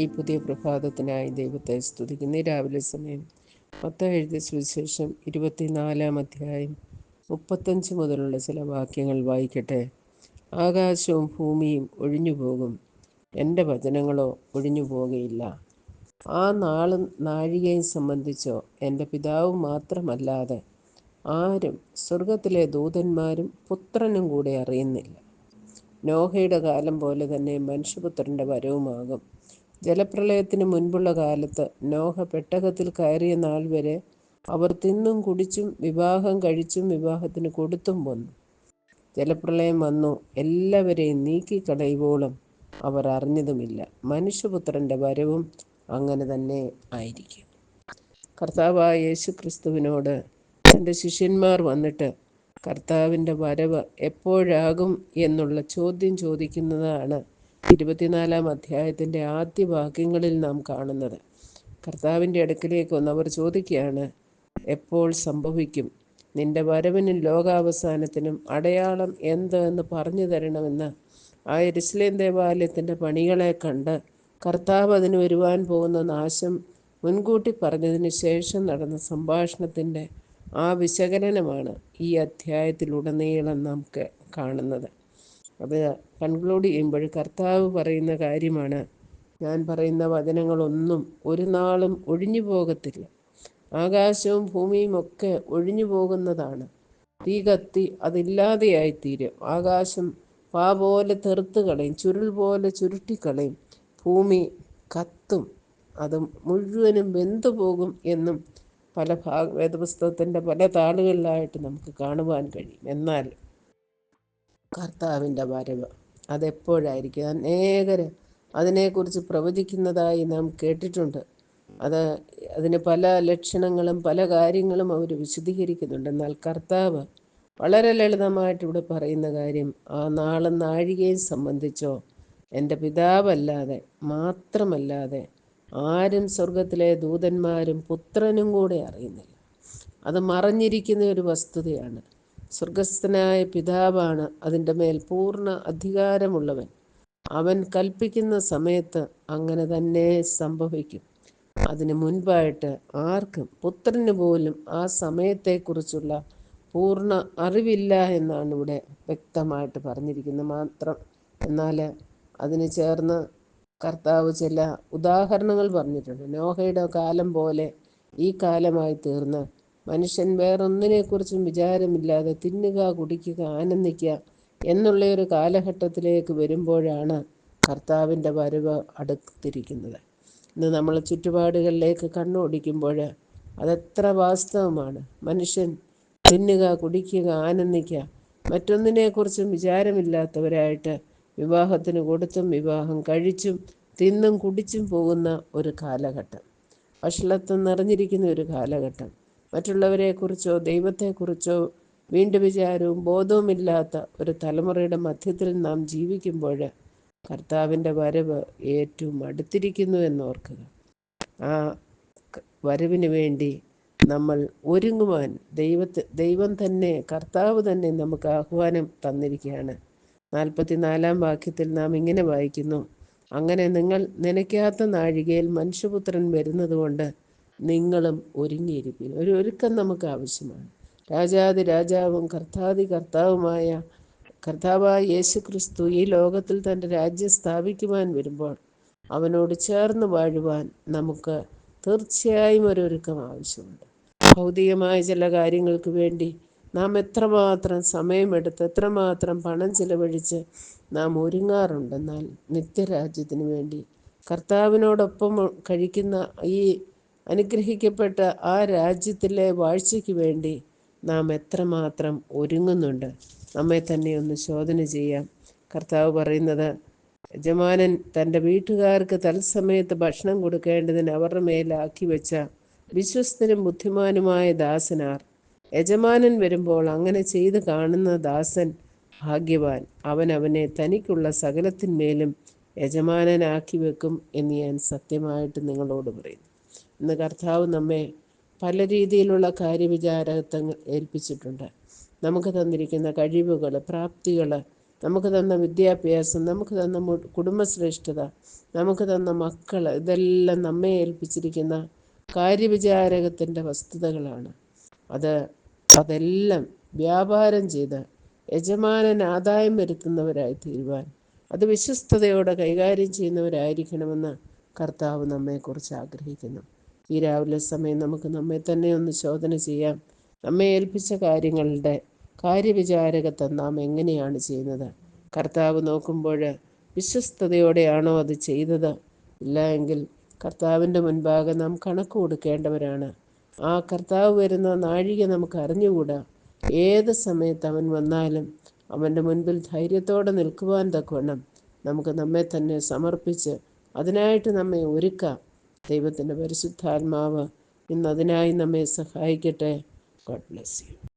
ഈ പുതിയ പ്രഭാതത്തിനായി ദൈവത്തെ സ്തുതിക്കുന്ന. രാവിലെ സമയം മത്ത എഴുതിയ സുവിശേഷം ഇരുപത്തിനാലാം അധ്യായം മുപ്പത്തഞ്ച് മുതലുള്ള ചില വാക്യങ്ങൾ വായിക്കട്ടെ. ആകാശവും ഭൂമിയും ഒഴിഞ്ഞു പോകും. എന്റെ വചനങ്ങളോ ഒഴിഞ്ഞു പോകുകയില്ല. ആ നാളും നാഴികയും സംബന്ധിച്ചോ എന്റെ പിതാവ് മാത്രമല്ലാതെ ആരും സ്വർഗത്തിലെ ദൂതന്മാരും പുത്രനും കൂടെ അറിയുന്നില്ല. നോഹയുടെ കാലം പോലെ തന്നെ മനുഷ്യപുത്രന്റെ വരവുമാകും. ജലപ്രളയത്തിന് മുൻപുള്ള കാലത്ത് നോഹ പെട്ടകത്തിൽ കയറിയ നാൾ വരെ അവർ തിന്നും കുടിച്ചും വിവാഹം കഴിച്ചും വിവാഹത്തിന് കൊടുത്തും വന്നു. ജലപ്രളയം വന്നു. എല്ലാവരെയും നീക്കിക്കളയുവോളം അവർ അറിഞ്ഞതുമില്ല. മനുഷ്യപുത്രന്റെ വരവും അങ്ങനെ തന്നെ ആയിരിക്കും. കർത്താവായ യേശു ക്രിസ്തുവിനോട് തന്റെ ശിഷ്യന്മാർ വന്നിട്ട് കർത്താവിന്റെ വരവ് എപ്പോഴാകും എന്നുള്ള ചോദ്യം ചോദിക്കുന്നതാണ് ഇരുപത്തിനാലാം അധ്യായത്തിന്റെ ആദ്യ വാക്യങ്ങളിൽ നാം കാണുന്നത്. കർത്താവിന്റെ അടുക്കിലേക്ക് വന്ന് അവർ ചോദിക്കുകയാണ് എപ്പോൾ സംഭവിക്കും? നിന്റെ വരവിനും ലോകാവസാനത്തിനും അടയാളം എന്ത് എന്ന് പറഞ്ഞു തരണമെന്ന് ആ എരിശ്ലേം ദേവാലയത്തിന്റെ പണികളെ കണ്ട് കർത്താവ് അതിന് വരുവാൻ പോകുന്ന നാശം മുൻകൂട്ടി പറഞ്ഞതിന് ശേഷം നടന്ന സംഭാഷണത്തിന്റെ ആ വിശകലനമാണ് ഈ അധ്യായത്തിലുടനീളം നാം കാണുന്നത്. അത് കൺക്ലൂഡ് ചെയ്യുമ്പോൾ കർത്താവ് പറയുന്ന കാര്യമാണ്. ഞാൻ പറയുന്ന വചനങ്ങളൊന്നും ഒരു നാളും ഒഴിഞ്ഞു പോകത്തില്ല. ആകാശവും ഭൂമിയും ഒക്കെ ഒഴിഞ്ഞു പോകുന്നതാണ്. തീ കത്തി അതില്ലാതെയായിത്തീരും. ആകാശം പാ പോലെ തെറുത്ത് കളയും ചുരുൾ പോലെ ചുരുട്ടിക്കളയും ഭൂമി കത്തും അത് മുഴുവനും വെന്തു പോകും എന്നും പല ഭാഗ വേദപുസ്തകത്തിന്റെ പല താളുകളിലായിട്ട് നമുക്ക് കാണുവാൻ കഴിയും. എന്നാൽ കർത്താവിന്റെ വരവ്. അതെപ്പോഴായിരിക്കും? അനേകർ അതിനെക്കുറിച്ച് പ്രവചിക്കുന്നതായി നാം കേട്ടിട്ടുണ്ട്. അത് അതിന് പല ലക്ഷണങ്ങളും പല കാര്യങ്ങളും അവർ വിശദീകരിക്കുന്നുണ്ട്. എന്നാൽ കർത്താവ് വളരെ ലളിതമായിട്ട് ഇവിടെ പറയുന്ന കാര്യം ആ നാളും നാഴികയും സംബന്ധിച്ചോ എന്റെ പിതാവല്ലാതെ മാത്രമല്ലാതെ ആരും സ്വർഗത്തിലെ ദൂതന്മാരും പുത്രനും കൂടെ അറിയുന്നില്ല. അത് മറഞ്ഞിരിക്കുന്ന ഒരു വസ്തുതയാണ്. സ്വർഗസ്ഥനായ പിതാവാണ് അതിന്റെ മേൽ പൂർണ അധികാരമുള്ളവൻ. അവൻ കൽപ്പിക്കുന്ന സമയത്ത് അങ്ങനെ തന്നെ സംഭവിക്കും. അതിന് മുൻപായിട്ട് ആർക്കും പുത്രന് പോലും ആ സമയത്തെക്കുറിച്ചുള്ള പൂർണ അറിവില്ല എന്നാണ് ഇവിടെ വ്യക്തമായിട്ട് പറഞ്ഞിരിക്കുന്നത് മാത്രം. എന്നാൽ അതിന് ചേർന്ന് കർത്താവ് ചില ഉദാഹരണങ്ങൾ പറഞ്ഞിട്ടുണ്ട്. നോഹയുടെ കാലം പോലെ ഈ കാലമായി തീർന്ന് മനുഷ്യൻ വേറൊന്നിനെക്കുറിച്ചും വിചാരമില്ലാതെ തിന്നുക കുടിക്കുക ആനന്ദിക്കുക എന്നുള്ള ഒരു കാലഘട്ടത്തിലേക്ക് വരുമ്പോഴാണ് കർത്താവിന്റെ വരവ് അടുത്തിരിക്കുന്നത്. ഇന്ന് നമ്മൾ ചുറ്റുപാടുകളിലേക്ക് കണ്ണോടിക്കുമ്പോൾ അതെത്ര വാസ്തവമാണ്. മനുഷ്യൻ തിന്നുക കുടിക്കുക ആനന്ദിക്കുക മറ്റൊന്നിനെക്കുറിച്ചും വിചാരമില്ലാത്തവരായിട്ട് വിവാഹത്തിന് കൊടുത്തും വിവാഹം കഴിച്ചും തിന്നും കുടിച്ചും പോകുന്ന ഒരു കാലഘട്ടം. വഷളത്വം നിറഞ്ഞിരിക്കുന്ന ഒരു കാലഘട്ടം. മറ്റുള്ളവരെക്കുറിച്ചോ ദൈവത്തെക്കുറിച്ചോ വീണ്ടും വിചാരവും ബോധവുമില്ലാത്ത ഒരു തലമുറയുടെ മധ്യത്തിൽ നാം ജീവിക്കുമ്പോൾ കർത്താവിന്റെ വരവ് ഏറ്റവും അടുത്തിരിക്കുന്നു എന്നോർക്കുക ആ വരവിന് വേണ്ടി നമ്മൾ ഒരുങ്ങുവാൻ ദൈവത്തെ ദൈവം തന്നെ കർത്താവ് തന്നെ നമുക്ക് ആഹ്വാനം തന്നിരിക്കുകയാണ്. നാൽപ്പത്തിനാലാം വാക്യത്തിൽ നാം ഇങ്ങനെ വായിക്കുന്നു. അങ്ങനെ നിങ്ങൾ നനയ്ക്കാത്ത നാഴികയിൽ മനുഷ്യപുത്രൻ വരുന്നതുകൊണ്ട് നിങ്ങളും ഒരുങ്ങിയിരിപ്പിൻ ഒരു ഒരുക്കം നമുക്ക് ആവശ്യമാണ്. രാജാതി രാജാവും കർത്താതി കർത്താവുമായ കർത്താവായ യേശു ക്രിസ്തു ഈ ലോകത്തിൽ തന്റെ രാജ്യം സ്ഥാപിക്കുവാൻ വരുമ്പോൾ അവനോട് ചേർന്ന് വാഴുവാൻ നമുക്ക് തീർച്ചയായും ഒരു ഒരുക്കം ആവശ്യമുണ്ട്. ഭൗതികമായ ചില കാര്യങ്ങൾക്ക് വേണ്ടി നാം എത്രമാത്രം സമയമെടുത്ത് എത്രമാത്രം പണം ചിലവഴിച്ച് നാം ഒരുങ്ങാറുണ്ടെന്നാൽ നിത്യരാജ്യത്തിന് വേണ്ടി കർത്താവിനോടൊപ്പം കഴിക്കുന്ന ഈ അനുഗ്രഹിക്കപ്പെട്ട ആ രാജ്യത്തിലെ വാഴ്ചയ്ക്ക് വേണ്ടി നാം എത്രമാത്രം ഒരുങ്ങുന്നുണ്ട്. നമ്മെ തന്നെ ഒന്ന് ശോധന ചെയ്യാം. കർത്താവ് പറയുന്നത് യജമാനൻ തന്റെ വീട്ടുകാർക്ക് തത്സമയത്ത് ഭക്ഷണം കൊടുക്കേണ്ടതിന് അവരുടെ മേലാക്കി വെച്ച വിശ്വസ്തനും ബുദ്ധിമാനുമായ ദാസനാർ. യജമാനൻ വരുമ്പോൾ അങ്ങനെ ചെയ്ത് കാണുന്ന ദാസൻ ഭാഗ്യവാൻ. അവൻ അവനെ തനിക്കുള്ള സകലത്തിന്മേലും യജമാനനാക്കി വെക്കും എന്ന് ഞാൻ സത്യമായിട്ട് നിങ്ങളോട് പറയുന്നു. ഇന്ന് കർത്താവ് നമ്മെ പല രീതിയിലുള്ള കാര്യവിചാരത്വങ്ങൾ ഏൽപ്പിച്ചിട്ടുണ്ട്. നമുക്ക് തന്നിരിക്കുന്ന കഴിവുകൾ പ്രാപ്തികൾ നമുക്ക് തന്ന വിദ്യാഭ്യാസം നമുക്ക് തന്ന കുടുംബശ്രേഷ്ഠത നമുക്ക് തന്ന മക്കൾ ഇതെല്ലാം നമ്മെ ഏൽപ്പിച്ചിരിക്കുന്ന കാര്യവിചാരകത്തിന്റെ വസ്തുതകളാണ്. അത് അതെല്ലാം വ്യാപാരം ചെയ്ത് യജമാനൻ ആദായം വരുത്തുന്നവരായി തീരുവാൻ അത് വിശ്വസ്തയോടെ കൈകാര്യം ചെയ്യുന്നവരായിരിക്കണമെന്ന് കർത്താവ് നമ്മെക്കുറിച്ച് ആഗ്രഹിക്കുന്നു. ഈ രാവിലെ സമയം നമുക്ക് നമ്മെ തന്നെ ഒന്ന് ശോധന ചെയ്യാം. നമ്മെ ഏൽപ്പിച്ച കാര്യങ്ങളുടെ കാര്യവിചാരകത്വം നാം എങ്ങനെയാണ് ചെയ്യുന്നത്? കർത്താവ് നോക്കുമ്പോൾ വിശ്വസ്തയോടെയാണോ അത് ചെയ്തത്? ഇല്ല എങ്കിൽ കർത്താവിന്റെ മുൻപാകെ നാം കണക്ക് കൊടുക്കേണ്ടവരാണ്. ആ കർത്താവ് വരുന്ന നാഴിക നമുക്ക് അറിഞ്ഞുകൂടാ. ഏത് സമയത്ത് അവൻ വന്നാലും അവന്റെ മുൻപിൽ ധൈര്യത്തോടെ നിൽക്കുവാൻ തക്കവണ്ണം നമുക്ക് നമ്മെ തന്നെ സമർപ്പിച്ച് അതിനായിട്ട് നമ്മെ ഒരുക്കാം. ദൈവത്തിന്റെ പരിശുദ്ധാത്മാവ് ഇന്ന് അതിനായി നമ്മെ സഹായിക്കട്ടെ. God bless you